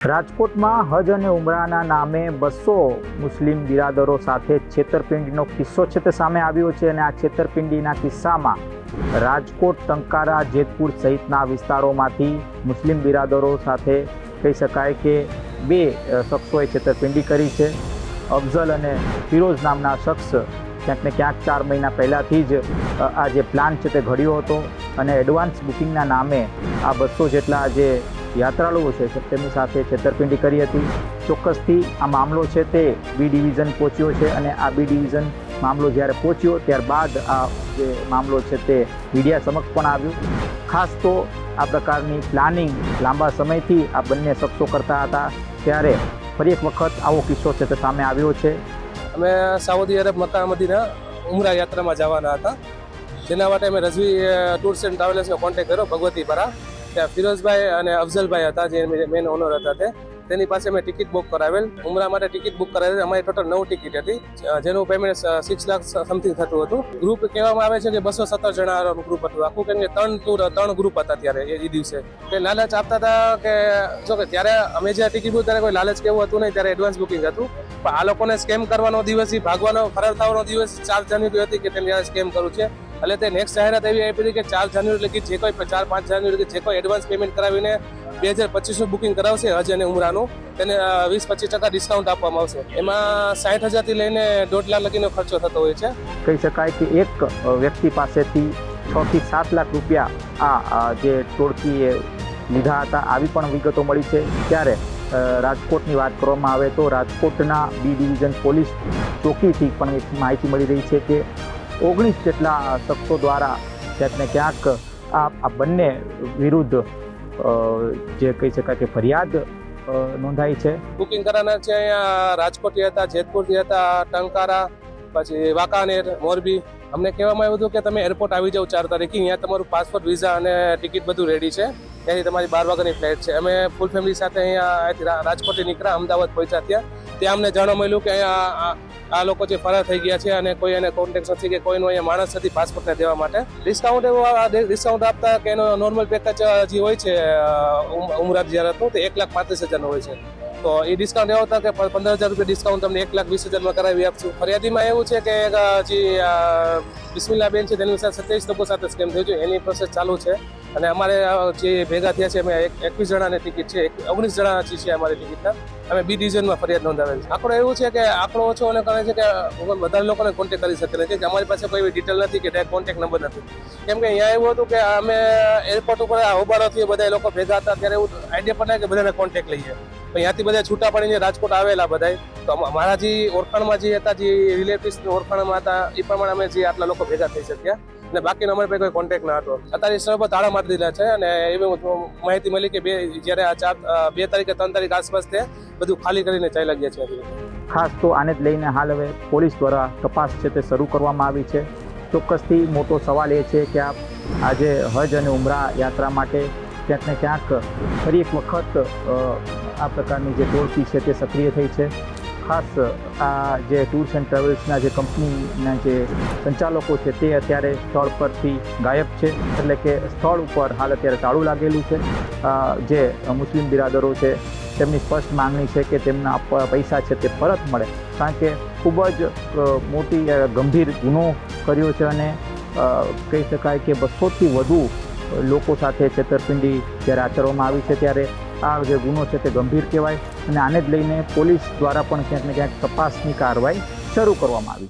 રાજકોટમાં હજ અને ઉમરાના નામે બસો મુસ્લિમ બિરાદરો સાથે છેતરપિંડીનો કિસ્સો છે તે સામે આવ્યો છે અને આ છેતરપિંડીના કિસ્સામાં રાજકોટ, ટંકારા, જેતપુર સહિતના વિસ્તારોમાંથી મુસ્લિમ બિરાદરો સાથે કહી શકાય કે બે શખ્સોએ છેતરપિંડી કરી છે. અફઝલ અને ફિરોઝ નામના શખ્સ ક્યાંક ને ક્યાંક ચાર મહિના પહેલાંથી જ આ જે પ્લાન છે તે ઘડ્યો હતો અને એડવાન્સ બુકિંગના નામે આ બસો જેટલા જે યાત્રાળુઓ છે તેમની સાથે છેતરપિંડી કરી હતી. ચોક્કસથી આ મામલો છે તે બી ડિવિઝન પહોંચ્યો છે અને આ બી ડિવિઝન મામલો જ્યારે પહોંચ્યો ત્યારબાદ આ જે મામલો છે તે મીડિયા સમક્ષ પણ આવ્યું. ખાસ તો આ પ્રકારની પ્લાનિંગ લાંબા સમયથી આ બંને શખ્સો કરતા હતા ત્યારે ફરી એક વખત આવો કિસ્સો છે તે સામે આવ્યો છે. અમે સાઉદી અરબ મક્કા મદીના ઉમરા યાત્રામાં જવાના હતા. જેના માટે અમે રજવી ટૂર્સ એન્ડ ટ્રાવેલર્સનો કોન્ટેક્ટ કર્યો, ભગવતીપરા. ત્યાં ફિરોઝભાઈ અને અફઝલભાઈ હતા, જે મેન ઓનર હતા તે. તેની પાસે મેં ટિકિટ બુક કરાવેલ. ઉમરા માટે ટિકિટ બુક કરાવેલ. અમારી ટોટલ નવ ટિકિટ હતી. જેનું પેમેન્ટ સિક્સ લાખ સમથિંગ થતું હતું. ગ્રુપ કહેવામાં આવે છે કે બસો સત્તર જણા ગ્રુપ હતું. આખું કેમ કે ત્રણ ટૂર ત્રણ ગ્રુપ હતા ત્યારે એ દિવસે. કે લાલચ આપતા હતા કે, જો કે ત્યારે અમે જે ટિકિટ બુક ત્યારે કોઈ લાલચ કેવું હતું નહીં, ત્યારે એડવાન્સ બુકિંગ હતું. પણ આ લોકોને સ્કેમ કરવાનો દિવસ, ભાગવાનો, ફરાર થવાનો દિવસ ચાર જાન્યુઆરી હતી કે તેને સ્કેમ કરવું છે. એટલે તે નેક્સ્ટ જાહેરાત એવી આપી હતી કે ચાર જાન્યુઆરી લગી જે કોઈ ચાર પાંચ જાન્યુઆરી લગી જે કોઈ એડવાન્સ પેમેન્ટ કરાવીને બે હજાર પચીસનું બુકિંગ કરાવશે હજ અને ઉમરાનું, તેને વીસ પચીસ ટકા ડિસ્કાઉન્ટ આપવામાં આવશે. એમાં સાઠ હજારથી લઈને દોઢ લાખ લગીનો ખર્ચો થતો હોય છે. કહી શકાય કે એક વ્યક્તિ પાસેથી છથી સાત લાખ રૂપિયા આ જે ટોળકીએ લીધા હતા, આવી પણ વિગતો મળી છે. ત્યારે રાજકોટની વાત કરવામાં આવે તો રાજકોટના બી ડિવિઝન પોલીસ ચોકીથી પણ માહિતી મળી રહી છે કે ઓગણીસ જેટલા શખ્સો દ્વારા ક્યાંક ને ક્યાંક આ બંને વિરુદ્ધ જે કહી શકાય કે ફરિયાદ નોંધાઈ છે. બુકિંગ કરાના છે અહીંયા રાજકોટથી હતા, જેતપુરથી હતા, ટંકારા, પછી વાંકાનેર, મોરબી. અમને કહેવામાં આવ્યું હતું કે તમે એરપોર્ટ આવી જાઓ ચાર તારીખે, અહીંયા તમારું પાસપોર્ટ, વિઝા અને ટિકિટ બધું રેડી છે. ત્યાંથી તમારી બાર વાગ્યાની ફ્લાઇટ છે. અમે ફૂલ ફેમિલી સાથે અહીંયા રાજકોટથી નીકળ્યા, અમદાવાદ પહોંચ્યા ત્યાં. ત્યાં અમને જાણવા મળ્યું કે અહીંયા આ- લોકો જે ફરાર થઈ ગયા છે અને કોઈ એને કોન્ટેક્ટ નથી કે કોઈનો અહીંયા માણસ નથી પાસપોર્ટને દેવા માટે. ડિસ્કાઉન્ટ એવો ડિસ્કાઉન્ટ આપતા કે એનો નોર્મલ પેકેજ જે હોય છે ઉમરાત ઉમ- ઉમરા જિયારતનું તે એક લાખ પાંત્રીસ હજારનો હોય છે. તો એ ડિસ્કાઉન્ટ એવો હતા કે પંદર હજાર રૂપિયા ડિસ્કાઉન્ટ તમને એક લાખ વીસ હજારમાં કરાવી આપશું. ફરિયાદીમાં એવું છે કે જે બિસ્મિલ્લાબેન બેન છે, તેની સાથે સત્યાવીસ લોકો સાથે સ્કેમ થયું છે. એની પ્રોસેસ ચાલુ છે. અને અમારે જે ભેગા થયા છે, અમે એકવીસ જણાની ટિકિટ છે. ઓગણીસ જણા છે અમારી ટિકિટના અમે બી ડિવિઝનમાં ફરિયાદ નોંધાવેલ છે. આંકડો એવું છે કે આંકડો ઓછો અને કારણે છે કે વધારે લોકોને કોન્ટેક્ટ કરી શકે નથી. કે અમારી પાસે કોઈ એવી ડિટેલ નથી કે કોન્ટેક્ટ નંબર નથી. કેમ કે અહીંયા એવું હતું કે અમે એરપોર્ટ ઉપર હોબાળોથી બધા લોકો ભેગા હતા. ત્યારે એવું આઈડિયા પણ કે બધાને કોન્ટેક્ટ લઈએ. પણ ત્યાંથી બધા છૂટા પડીને રાજકોટ આવેલા બધા તો અમ- અમારા જે ઓળખાણમાં જે હતા, જે રિલેટિવ્સ ઓળખાણમાં હતા, એ પ્રમાણે અમે જે આટલા લોકો ભેગા થઈ શક્યા. અને બાકીનો અમારી પાસે કોઈ કોન્ટેક્ટ ના હતો. અત્યારે સર્વ તાળા મારી દીધા છે અને એવી માહિતી મળી કે બે, જ્યારે આ ચાર બે તારીખે, ત્રણ તારીખ આસપાસ તે બધું ખાલી કરીને ચાલ્યા ગયા છે ખાસ તો આને જ લઈને હાલ હવે પોલીસ દ્વારા તપાસ છે તે શરૂ કરવામાં આવી છે. ચોક્કસથી મોટો સવાલ એ છે કે આ આજે હજ અને ઉમરા યાત્રા માટે ક્યાંક ને ક્યાંક ફરી એક વખત આ પ્રકારની જે ટોળકી છે તે સક્રિય થઈ છે. ખાસ આ જે ટૂર્સ એન્ડ ટ્રાવેલ્સના જે કંપનીના જે સંચાલકો છે તે અત્યારે સ્થળ પરથી ગાયબ છે. એટલે કે સ્થળ ઉપર હાલ અત્યારે તાળું લાગેલું છે. જે મુસ્લિમ બિરાદરો છે, તેમની સ્પષ્ટ માંગણી છે કે તેમના પૈસા છે તે પરત મળે. કારણ કે ખૂબ જ મોટી ગંભીર ગુનો કર્યો છે અને કહી શકાય કે બસોથી વધુ લોકો સાથે છેતરપિંડી જ્યારે આચરવામાં આવી છે, ત્યારે આ જે ગુનો છે તે ગંભીર કહેવાય અને આને જ લઈને પોલીસ દ્વારા પણ ક્યાંક ને ક્યાંક તપાસની કાર્યવાહી શરૂ કરવામાં આવી છે.